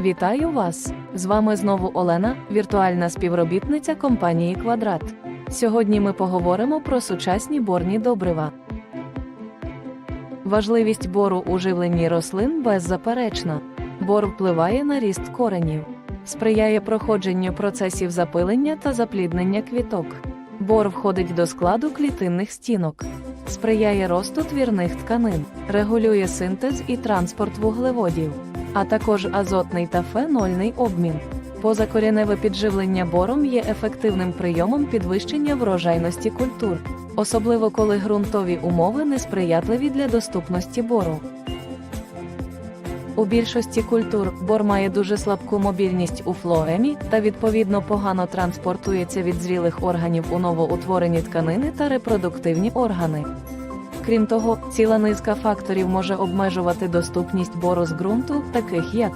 Вітаю вас! З вами знову Олена, віртуальна співробітниця компанії Квадрат. Сьогодні ми поговоримо про сучасні борні добрива. Важливість бору у живленні рослин беззаперечна. Бор впливає на ріст коренів, сприяє проходженню процесів запилення та запліднення квіток. Бор входить до складу клітинних стінок, сприяє росту твірних тканин, регулює синтез і транспорт вуглеводів, а також азотний та фенольний обмін. Позакоріневе підживлення бором є ефективним прийомом підвищення врожайності культур, особливо коли ґрунтові умови несприятливі для доступності бору. У більшості культур бор має дуже слабку мобільність у флоемі та відповідно погано транспортується від зрілих органів у новоутворені тканини та репродуктивні органи. Крім того, ціла низка факторів може обмежувати доступність бору з ґрунту, таких як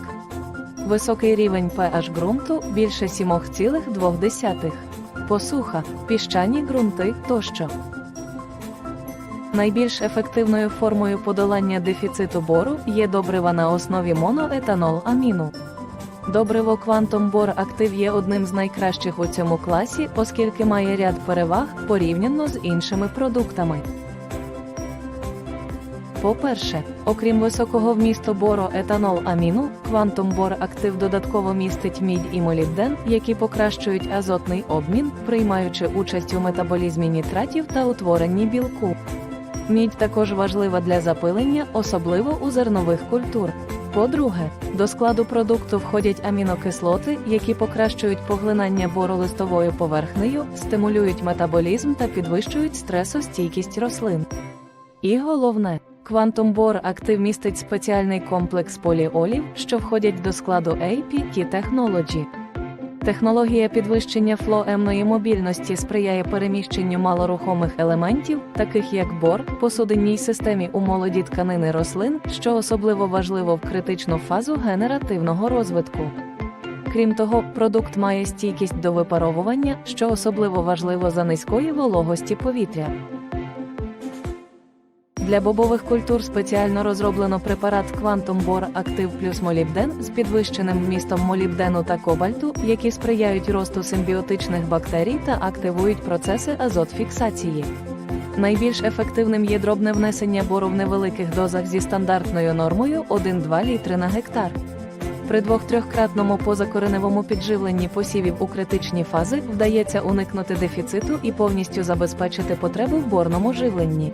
високий рівень pH ґрунту більше 7,2, посуха, піщані ґрунти тощо. Найбільш ефективною формою подолання дефіциту бору є добрива на основі моноетанол аміну. Добриво Quantum Bor Active є одним з найкращих у цьому класі, оскільки має ряд переваг порівняно з іншими продуктами. По-перше, окрім високого вмісту бору етанол аміну, Quantum Bor Active додатково містить мідь і молібден, які покращують азотний обмін, приймаючи участь у метаболізмі нітратів та утворенні білку. Мідь також важлива для запилення, особливо у зернових культур. По-друге, до складу продукту входять амінокислоти, які покращують поглинання бору листовою поверхнею, стимулюють метаболізм та підвищують стресостійкість рослин. І головне, Quantum Active містить спеціальний комплекс поліолів, що входять до складу APT Technology. Технологія підвищення флоемної мобільності сприяє переміщенню малорухомих елементів, таких як бор, по судинній системі у молоді тканини рослин, що особливо важливо в критичну фазу генеративного розвитку. Крім того, продукт має стійкість до випаровування, що особливо важливо за низької вологості повітря. Для бобових культур спеціально розроблено препарат Quantum Bor Active плюс молібден з підвищеним вмістом молібдену та кобальту, які сприяють росту симбіотичних бактерій та активують процеси азотфіксації. Найбільш ефективним є дробне внесення бору в невеликих дозах зі стандартною нормою 1-2 літри на гектар. При двох-трьохкратному позакореневому підживленні посівів у критичні фази вдається уникнути дефіциту і повністю забезпечити потребу в борному живленні.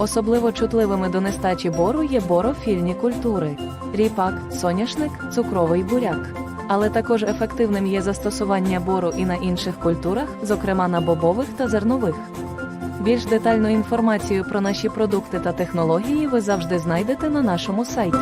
Особливо чутливими до нестачі бору є борофільні культури ріпак, соняшник, цукровий буряк. Але також ефективним є застосування бору і на інших культурах, зокрема на бобових та зернових. Більш детальну інформацію про наші продукти та технології ви завжди знайдете на нашому сайті.